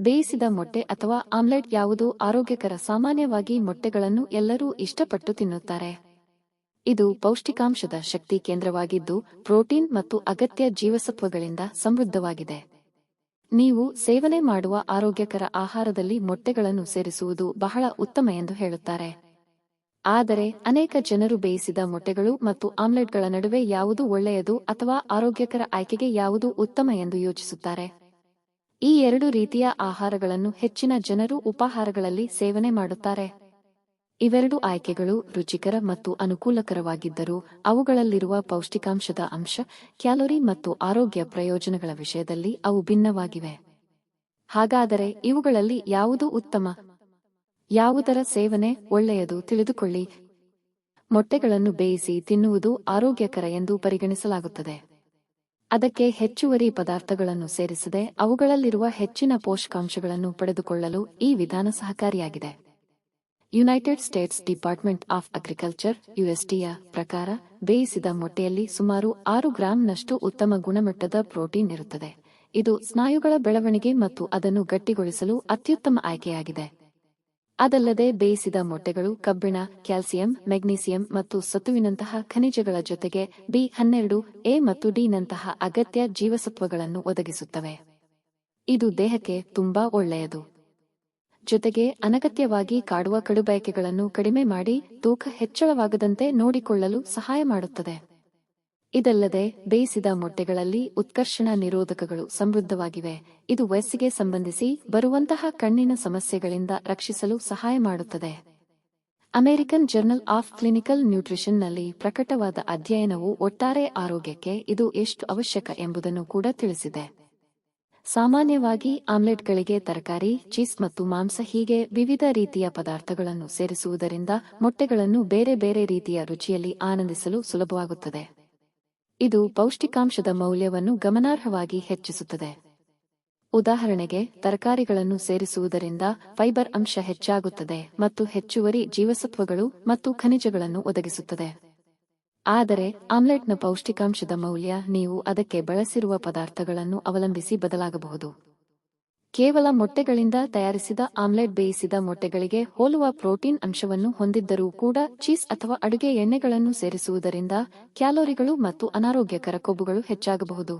ಬೇಯಿಸಿದ ಮೊಟ್ಟೆ ಅಥವಾ ಆಮ್ಲೆಟ್ ಯಾವುದು ಆರೋಗ್ಯಕರ ಸಾಮಾನ್ಯವಾಗಿ ಮೊಟ್ಟೆಗಳನ್ನು ಎಲ್ಲರೂ ಇಷ್ಟಪಟ್ಟು ತಿನ್ನುತ್ತಾರೆ. ಇದು ಪೌಷ್ಟಿಕಾಂಶದ ಶಕ್ತಿ ಕೇಂದ್ರವಾಗಿದ್ದು ಪ್ರೋಟೀನ್ ಮತ್ತು ಅಗತ್ಯ ಜೀವಸತ್ವಗಳಿಂದ ಸಮೃದ್ಧವಾಗಿದೆ. ನೀವು ಸೇವನೆ ಮಾಡುವ ಆರೋಗ್ಯಕರ ಆಹಾರದಲ್ಲಿ ಮೊಟ್ಟೆಗಳನ್ನು ಸೇರಿಸುವುದು ಬಹಳ ಉತ್ತಮ ಎಂದು ಹೇಳುತ್ತಾರೆ. ಆದರೆ ಅನೇಕ ಜನರು ಬೇಯಿಸಿದ ಮೊಟ್ಟೆಗಳು ಮತ್ತು ಆಮ್ಲೆಟ್ಗಳ ನಡುವೆ ಯಾವುದು ಒಳ್ಳೆಯದು ಅಥವಾ ಆರೋಗ್ಯಕರ ಆಯ್ಕೆಗೆ ಯಾವುದು ಉತ್ತಮ ಎಂದು ಯೋಚಿಸುತ್ತಾರೆ. ಈ ಎರಡು ರೀತಿಯ ಆಹಾರಗಳನ್ನು ಹೆಚ್ಚಿನ ಜನರು ಉಪಾಹಾರಗಳಲ್ಲಿ ಸೇವನೆ ಮಾಡುತ್ತಾರೆ. ಇವೆರಡು ಆಯ್ಕೆಗಳು ರುಚಿಕರ ಮತ್ತು ಅನುಕೂಲಕರವಾಗಿದ್ದರೂ ಅವುಗಳಲ್ಲಿರುವ ಪೌಷ್ಟಿಕಾಂಶದ ಅಂಶ, ಕ್ಯಾಲೋರಿ ಮತ್ತು ಆರೋಗ್ಯ ಪ್ರಯೋಜನಗಳ ವಿಷಯದಲ್ಲಿ ಅವು ಭಿನ್ನವಾಗಿವೆ. ಹಾಗಾದರೆ ಇವುಗಳಲ್ಲಿ ಯಾವುದು ಉತ್ತಮ? ಯಾವುದರ ಸೇವನೆ ಒಳ್ಳೆಯದು ತಿಳಿದುಕೊಳ್ಳಿ. ಮೊಟ್ಟೆಗಳನ್ನು ಬೇಯಿಸಿ ತಿನ್ನುವುದು ಆರೋಗ್ಯಕರ ಎಂದು ಪರಿಗಣಿಸಲಾಗುತ್ತದೆ. ಅದಕ್ಕೆ ಹೆಚ್ಚುವರಿ ಪದಾರ್ಥಗಳನ್ನು ಸೇರಿಸದೆ ಅವುಗಳಲ್ಲಿರುವ ಹೆಚ್ಚಿನ ಪೋಷಕಾಂಶಗಳನ್ನು ಪಡೆದುಕೊಳ್ಳಲು ಈ ವಿಧಾನ ಸಹಕಾರಿಯಾಗಿದೆ. United States Department of Agriculture ಯುಎಸ್ಟಿಯ ಪ್ರಕಾರ ಬೇಯಿಸಿದ ಮೊಟ್ಟೆಯಲ್ಲಿ ಸುಮಾರು ಆರು ಗ್ರಾಂನಷ್ಟು ಉತ್ತಮ ಗುಣಮಟ್ಟದ ಪ್ರೋಟೀನ್ ಇರುತ್ತದೆ. ಇದು ಸ್ನಾಯುಗಳ ಬೆಳವಣಿಗೆ ಮತ್ತು ಅದನ್ನು ಗಟ್ಟಿಗೊಳಿಸಲು ಅತ್ಯುತ್ತಮ ಆಯ್ಕೆಯಾಗಿದೆ. ಅದಲ್ಲದೆ ಬೇಯಿಸಿದ ಮೊಟ್ಟೆಗಳು, ಕಬ್ಬಿಣ, ಕ್ಯಾಲ್ಸಿಯಂ, ಮೆಗ್ನೀಸಿಯಂ ಮತ್ತು ಸತುವಿನಂತಹ ಖನಿಜಗಳ ಜೊತೆಗೆ ಬಿ ಹನ್ನೆರಡು, ಎ ಮತ್ತು ಡಿ ನಂತಹ ಅಗತ್ಯ ಜೀವಸತ್ವಗಳನ್ನು ಒದಗಿಸುತ್ತವೆ. ಇದು ದೇಹಕ್ಕೆ ತುಂಬಾ ಒಳ್ಳೆಯದು. ಜೊತೆಗೆ ಅನಗತ್ಯವಾಗಿ ಕಾಡುವ ಕಡುಬಯಕೆಗಳನ್ನು ಕಡಿಮೆ ಮಾಡಿ, ತೂಕ ಹೆಚ್ಚಳವಾಗದಂತೆ ನೋಡಿಕೊಳ್ಳಲು ಸಹಾಯ ಮಾಡುತ್ತದೆ. ಇದಲ್ಲದೆ ಬೇಯಿಸಿದ ಮೊಟ್ಟೆಗಳಲ್ಲಿ ಉತ್ಕರ್ಷಣ ನಿರೋಧಕಗಳು ಸಮೃದ್ಧವಾಗಿವೆ. ಇದು ವಯಸ್ಸಿಗೆ ಸಂಬಂಧಿಸಿ ಬರುವಂತಹ ಕಣ್ಣಿನ ಸಮಸ್ಯೆಗಳಿಂದ ರಕ್ಷಿಸಲು ಸಹಾಯ ಮಾಡುತ್ತದೆ. ಅಮೆರಿಕನ್ ಜರ್ನಲ್ ಆಫ್ ಕ್ಲಿನಿಕಲ್ ನ್ಯೂಟ್ರಿಷನ್ನಲ್ಲಿ ಪ್ರಕಟವಾದ ಅಧ್ಯಯನವು ಒಟ್ಟಾರೆ ಆರೋಗ್ಯಕ್ಕೆ ಇದು ಎಷ್ಟು ಅವಶ್ಯಕ ಎಂಬುದನ್ನು ಕೂಡ ತಿಳಿಸಿದೆ. ಸಾಮಾನ್ಯವಾಗಿ ಆಮ್ಲೆಟ್ಗಳಿಗೆ ತರಕಾರಿ, ಚೀಸ್ ಮತ್ತು ಮಾಂಸ ಹೀಗೆ ವಿವಿಧ ರೀತಿಯ ಪದಾರ್ಥಗಳನ್ನು ಸೇರಿಸುವುದರಿಂದ ಮೊಟ್ಟೆಗಳನ್ನು ಬೇರೆ ಬೇರೆ ರೀತಿಯ ರುಚಿಯಲ್ಲಿ ಆನಂದಿಸಲು ಸುಲಭವಾಗುತ್ತದೆ. ಇದು ಪೌಷ್ಟಿಕಾಂಶದ ಮೌಲ್ಯವನ್ನು ಗಮನಾರ್ಹವಾಗಿ ಹೆಚ್ಚಿಸುತ್ತದೆ. ಉದಾಹರಣೆಗೆ, ತರಕಾರಿಗಳನ್ನು ಸೇರಿಸುವುದರಿಂದ ಫೈಬರ್ ಅಂಶ ಹೆಚ್ಚಾಗುತ್ತದೆ ಮತ್ತು ಹೆಚ್ಚುವರಿ ಜೀವಸತ್ವಗಳು ಮತ್ತು ಖನಿಜಗಳನ್ನು ಒದಗಿಸುತ್ತದೆ. ಆದರೆ, ಆಮ್ಲೆಟ್ನ ಪೌಷ್ಟಿಕಾಂಶದ ಮೌಲ್ಯ ನೀವು ಅದಕ್ಕೆ ಬಳಸಿರುವ ಪದಾರ್ಥಗಳನ್ನು ಅವಲಂಬಿಸಿ ಬದಲಾಗಬಹುದು. ಕೇವಲ ಮೊಟ್ಟೆಗಳಿಂದ ತಯಾರಿಸಿದ ಆಮ್ಲೆಟ್ ಬೇಯಿಸಿದ ಮೊಟ್ಟೆಗಳಿಗೆ ಹೋಲುವ ಪ್ರೋಟೀನ್ ಅಂಶವನ್ನು ಹೊಂದಿದ್ದರೂ ಕೂಡ ಚೀಸ್ ಅಥವಾ ಅಡುಗೆ ಎಣ್ಣೆಗಳನ್ನು ಸೇರಿಸುವುದರಿಂದ ಕ್ಯಾಲೋರಿಗಳು ಮತ್ತು ಅನಾರೋಗ್ಯಕರ ಕೊಬ್ಬುಗಳು ಹೆಚ್ಚಾಗಬಹುದು.